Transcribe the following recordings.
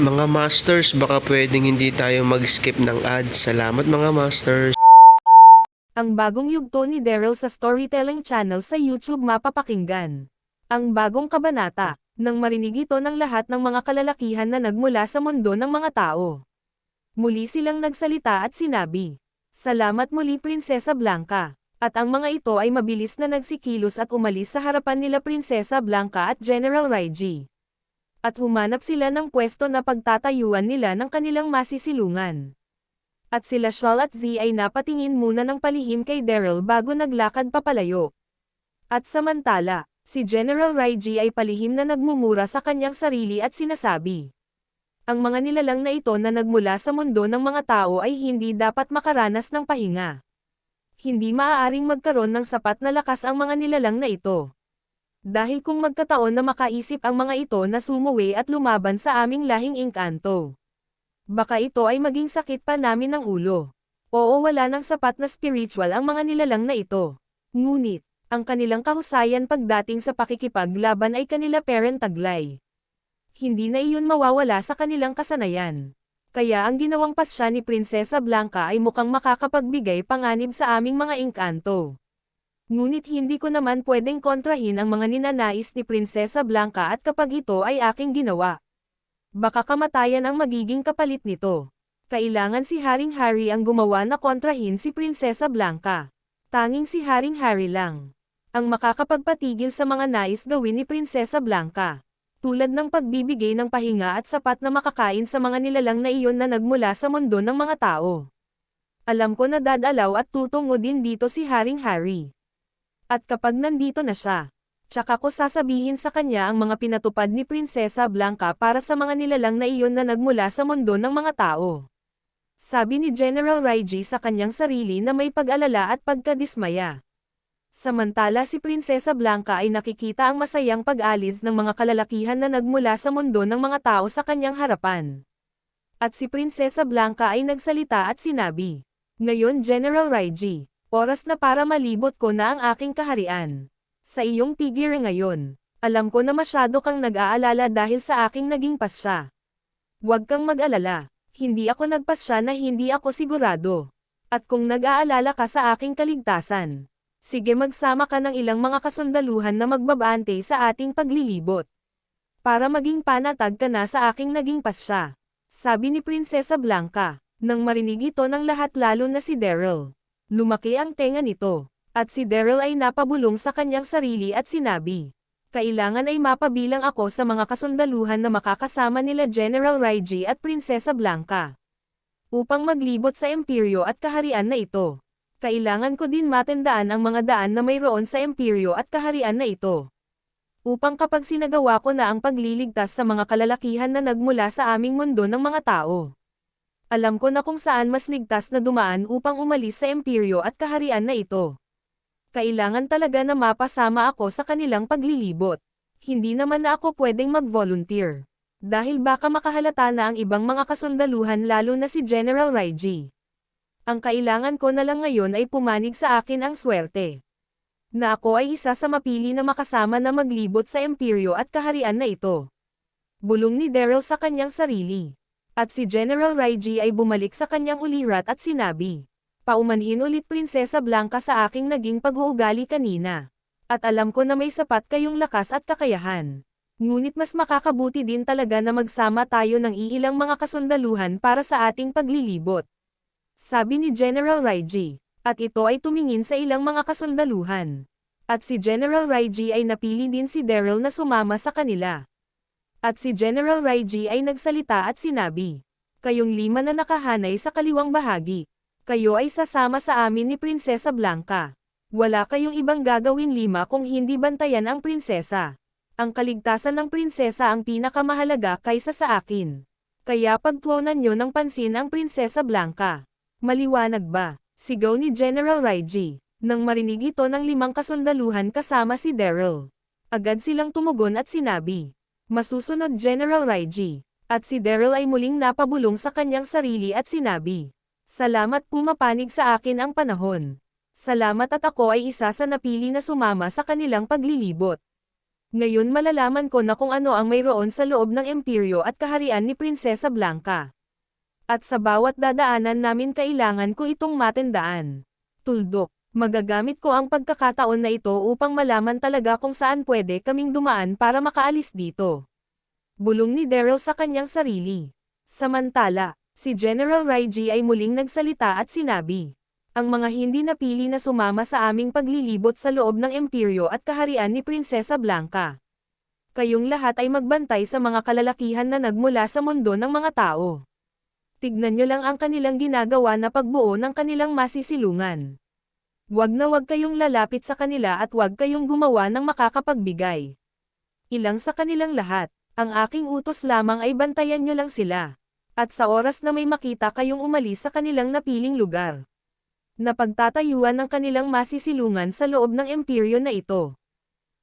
Mga Masters, baka pwedeng hindi tayo mag-skip ng ads. Salamat mga Masters. Ang bagong yugto ni Daryl sa Storytelling Channel sa YouTube mapapakinggan. Ang bagong kabanata, nang marinig ito ng lahat ng mga kalalakihan na nagmula sa mundo ng mga tao. Muli silang nagsalita at sinabi, Salamat muli Prinsesa Blanca. At ang mga ito ay mabilis na nagsikilos at umalis sa harapan nila Prinsesa Blanca at General Raiji. At humanap sila ng pwesto na pagtatayuan nila ng kanilang masisilungan. At sila Shawl at Z ay napatingin muna ng palihim kay Daryl bago naglakad papalayo. At samantala, si General Raiji ay palihim na nagmumura sa kanyang sarili at sinasabi. Ang mga nilalang na ito na nagmula sa mundo ng mga tao ay hindi dapat makaranas ng pahinga. Hindi maaaring magkaroon ng sapat na lakas ang mga nilalang na ito. Dahil kung magkataon na makaisip ang mga ito na sumuwi at lumaban sa aming lahing engkanto. Baka ito ay maging sakit pa namin ng ulo. Oo wala ng sapat na spiritual ang mga nilalang na ito. Ngunit, ang kanilang kahusayan pagdating sa pakikipaglaban ay kanila parent taglay. Hindi na iyon mawawala sa kanilang kasanayan. Kaya ang ginawang pasya ni Prinsesa Blanca ay mukhang makakapagbigay panganib sa aming mga engkanto. Ngunit hindi ko naman pwedeng kontrahin ang mga ninanais ni Prinsesa Blanca at kapag ito ay aking ginawa. Baka kamatayan ang magiging kapalit nito. Kailangan si Haring Harry ang gumawa na kontrahin si Prinsesa Blanca. Tanging si Haring Harry lang. Ang makakapagpatigil sa mga nais gawin ni Prinsesa Blanca. Tulad ng pagbibigay ng pahinga at sapat na makakain sa mga nilalang na iyon na nagmula sa mundo ng mga tao. Alam ko na dadalaw at tutungo din dito si Haring Harry. At kapag nandito na siya, Tsaka ko sasabihin sa kanya ang mga pinatupad ni Prinsesa Blanca para sa mga nilalang na iyon na nagmula sa mundo ng mga tao. Sabi ni General Raiji sa kanyang sarili na may pag-alala at pagkadismaya. Samantala si Prinsesa Blanca ay nakikita ang masayang pag-alis ng mga kalalakihan na nagmula sa mundo ng mga tao sa kanyang harapan. At si Prinsesa Blanca ay nagsalita at sinabi, Ngayon General Raiji, oras na para malibot ko na ang aking kaharian. Sa iyong figure ngayon, alam ko na masyado kang nag-aalala dahil sa aking naging pasya. Huwag kang mag-alala, hindi ako nagpasya na hindi ako sigurado. At kung nag-aalala ka sa aking kaligtasan, sige magsama ka ng ilang mga kasundaluhan na magbabante sa ating paglilibot. Para maging panatag ka na sa aking naging pasya. Sabi ni Prinsesa Blanca, nang marinig ito ng lahat lalo na si Daryl. Lumaki ang tenga nito. At si Daryl ay napabulong sa kanyang sarili at sinabi, Kailangan ay mapabilang ako sa mga kasundaluhan na makakasama nila General Raiji at Prinsesa Blanca. Upang maglibot sa imperyo at kaharian na ito. Kailangan ko din matandaan ang mga daan na mayroon sa imperyo at kaharian na ito. Upang kapag sinagawa ko na ang pagliligtas sa mga kalalakihan na nagmula sa aming mundo ng mga tao. Alam ko na kung saan mas ligtas na dumaan upang umalis sa imperyo at kaharian na ito kailangan talaga na mapasama ako sa kanilang paglilibot. Hindi naman na ako pwedeng mag-volunteer. Dahil baka makahalata na ang ibang mga kasundaluhan lalo na si General Raiji. Ang kailangan ko na lang ngayon ay pumanig sa akin ang swerte. Na ako ay isa sa mapili na makasama na maglibot sa imperyo at kaharian na ito. Bulong ni Daryl sa kanyang sarili. At si General Raiji ay bumalik sa kanyang ulirat at sinabi paumanhin ulit Prinsesa Blanca sa aking naging pag-uugali kanina. At alam ko na may sapat kayong lakas at kakayahan. Ngunit mas makakabuti din talaga na magsama tayo ng iilang mga kasundaluhan para sa ating paglilibot. Sabi ni General Raiji. At ito ay tumingin sa ilang mga kasundaluhan. At si General Raiji ay napili din si Daryl na sumama sa kanila. At si General Raiji ay nagsalita at sinabi, Kayong lima na nakahanay sa kaliwang bahagi. Kayo ay sasama sa amin ni Prinsesa Blanca. Wala kayong ibang gagawin lima kung hindi bantayan ang prinsesa. Ang kaligtasan ng prinsesa ang pinakamahalaga kaysa sa akin. Kaya pagtuunan nyo ng pansin ang Prinsesa Blanca. Maliwanag ba? Sigaw ni General Raiji. Nang marinig ito ng limang kasundaluhan kasama si Daryl. Agad silang tumugon at sinabi. Masusunod General Raiji. At si Daryl ay muling napabulong sa kanyang sarili at sinabi. Salamat pumapanig sa akin ang panahon. Salamat at ako ay isa sa napili na sumama sa kanilang paglilibot. Ngayon malalaman ko na kung ano ang mayroon sa loob ng imperyo at kaharian ni Prinsesa Blanca. At sa bawat dadaanan namin kailangan ko itong matandaan. Tuldok, magagamit ko ang pagkakataon na ito upang malaman talaga kung saan pwede kaming dumaan para makaalis dito. Bulong ni Daryl sa kanyang sarili. Samantala, si General Raiji ay muling nagsalita at sinabi, ang mga hindi napili na sumama sa aming paglilibot sa loob ng imperyo at kaharian ni Prinsesa Blanca. Kayong lahat ay magbantay sa mga kalalakihan na nagmula sa mundo ng mga tao. Tignan nyo lang ang kanilang ginagawa na pagbuo ng kanilang masisilungan. Huwag na huwag kayong lalapit sa kanila at huwag kayong gumawa ng makakapagbigay. Ilang sa kanilang lahat, ang aking utos lamang ay bantayan nyo lang sila. At sa oras na may makita kayong umalis sa kanilang napiling lugar na pagtatayuan ng kanilang masisilungan sa loob ng imperyo na ito.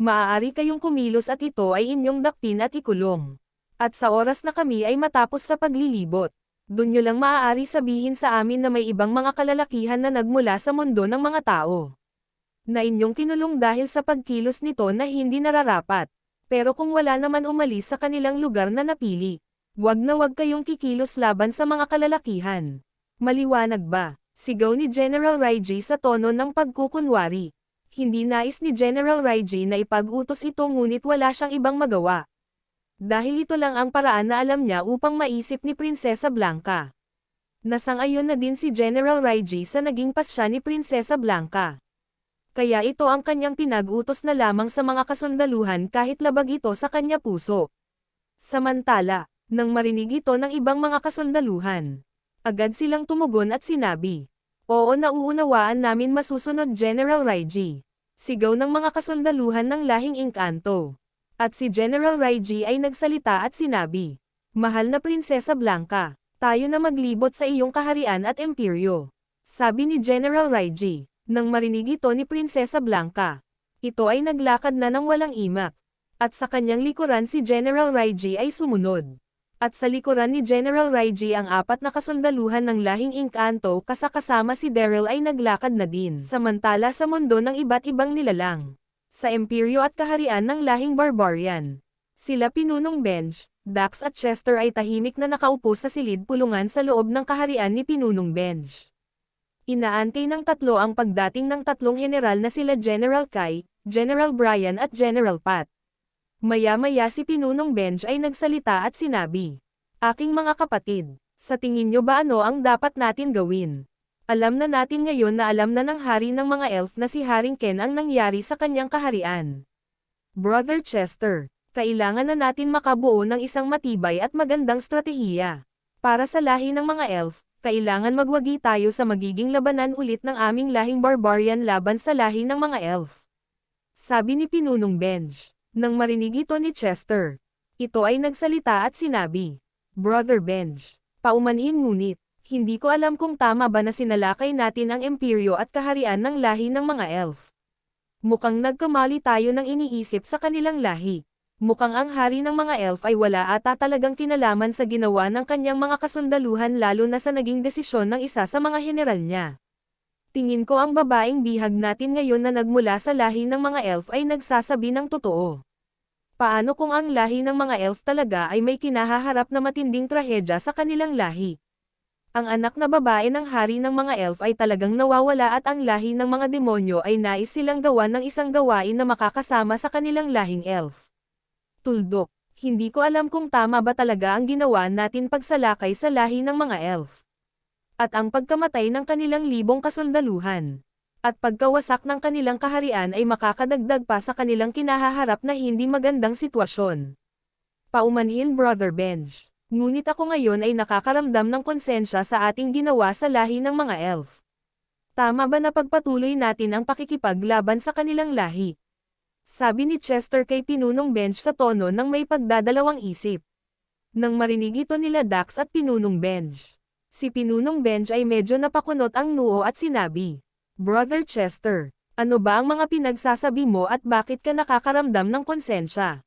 Maaari kayong kumilos at ito ay inyong dakpin at ikulong. At sa oras na kami ay matapos sa paglilibot, dun nyo lang maaari sabihin sa amin na may ibang mga kalalakihan na nagmula sa mundo ng mga tao. Na inyong kinulong dahil sa pagkilos nito na hindi nararapat. Pero kung wala naman umalis sa kanilang lugar na napili, wag na wag kayong kikilos laban sa mga kalalakihan. Maliwanag ba? Sigaw ni General Raiji sa tono ng pagkukunwari. Hindi nais ni General Raiji na ipag-utos ito ngunit wala siyang ibang magawa. Dahil ito lang ang paraan na alam niya upang maisip ni Prinsesa Blanca. Nasangayon na din si General Raiji sa naging pasya ni Prinsesa Blanca. Kaya ito ang kanyang pinag-utos na lamang sa mga kasundaluhan kahit labag ito sa kanya puso. Samantala, nang marinig ito ng ibang mga kasundaluhan, agad silang tumugon at sinabi, Oo nauunawaan namin masusunod General Raiji. Sigaw ng mga kasundaluhan ng lahing Inkanto. At si General Raiji ay nagsalita at sinabi, Mahal na Prinsesa Blanca, tayo na maglibot sa iyong kaharian at imperyo. Sabi ni General Raiji, nang marinig ito ni Prinsesa Blanca. Ito ay naglakad na ng walang imak. At sa kanyang likuran si General Raiji ay sumunod. At sa likuran ni General Raiji ang apat na kasundaluhan ng lahing Inkanto kasakasama si Daryl ay naglakad na din. Samantala sa mundo ng iba't ibang nilalang. Sa imperyo at kaharian ng lahing barbarian. Sila Pinunong Benj, Dax at Chester ay tahimik na nakaupo sa silid pulungan sa loob ng kaharian ni Pinunong Benj. Inaantay ng tatlo ang pagdating ng tatlong general na sila General Kai, General Brian at General Pat. Maya-maya si Pinunong Benj ay nagsalita at sinabi, Aking mga kapatid, sa tingin nyo ba ano ang dapat natin gawin? Alam na natin ngayon na alam na ng hari ng mga elf na si Haring Ken ang nangyari sa kanyang kaharian. Brother Chester, kailangan na natin makabuo ng isang matibay at magandang strategiya. Para sa lahi ng mga elf, kailangan magwagi tayo sa magiging labanan ulit ng aming lahing barbarian laban sa lahi ng mga elf. Sabi ni Pinunong Benj. Nang marinig ito ni Chester, ito ay nagsalita at sinabi, Brother Benj, paumanhin ngunit, hindi ko alam kung tama ba na sinalakay natin ang imperyo at kaharian ng lahi ng mga elf. Mukhang nagkamali tayo ng iniisip sa kanilang lahi. Mukhang ang hari ng mga elf ay wala ata talagang kinalaman sa ginawa ng kanyang mga kasundaluhan lalo na sa naging desisyon ng isa sa mga general niya. Tingin ko ang babaeng bihag natin ngayon na nagmula sa lahi ng mga elf ay nagsasabi ng totoo. Paano kung ang lahi ng mga elf talaga ay may kinahaharap na matinding trahedya sa kanilang lahi? Ang anak na babae ng hari ng mga elf ay talagang nawawala at ang lahi ng mga demonyo ay nais silang gawan ng isang gawain na makakasama sa kanilang lahing elf. Tuldok, hindi ko alam kung tama ba talaga ang ginawa natin pagsalakay sa lahi ng mga elf. At ang pagkamatay ng kanilang libong kasundaluhan. At pagkawasak ng kanilang kaharian ay makakadagdag pa sa kanilang kinahaharap na hindi magandang sitwasyon. Paumanhin Brother Benj. Ngunit ako ngayon ay nakakaramdam ng konsensya sa ating ginawa sa lahi ng mga elf. Tama ba na pagpatuloy natin ang pakikipaglaban sa kanilang lahi? Sabi ni Chester kay Pinunong Bench sa tono ng may pagdadalawang isip. Nang marinig ito nila Dax at Pinunong Bench. Si Pinunong Bench ay medyo napakunot ang noo at sinabi, Brother Chester, ano ba ang mga pinagsasabi mo at bakit ka nakakaramdam ng konsensya?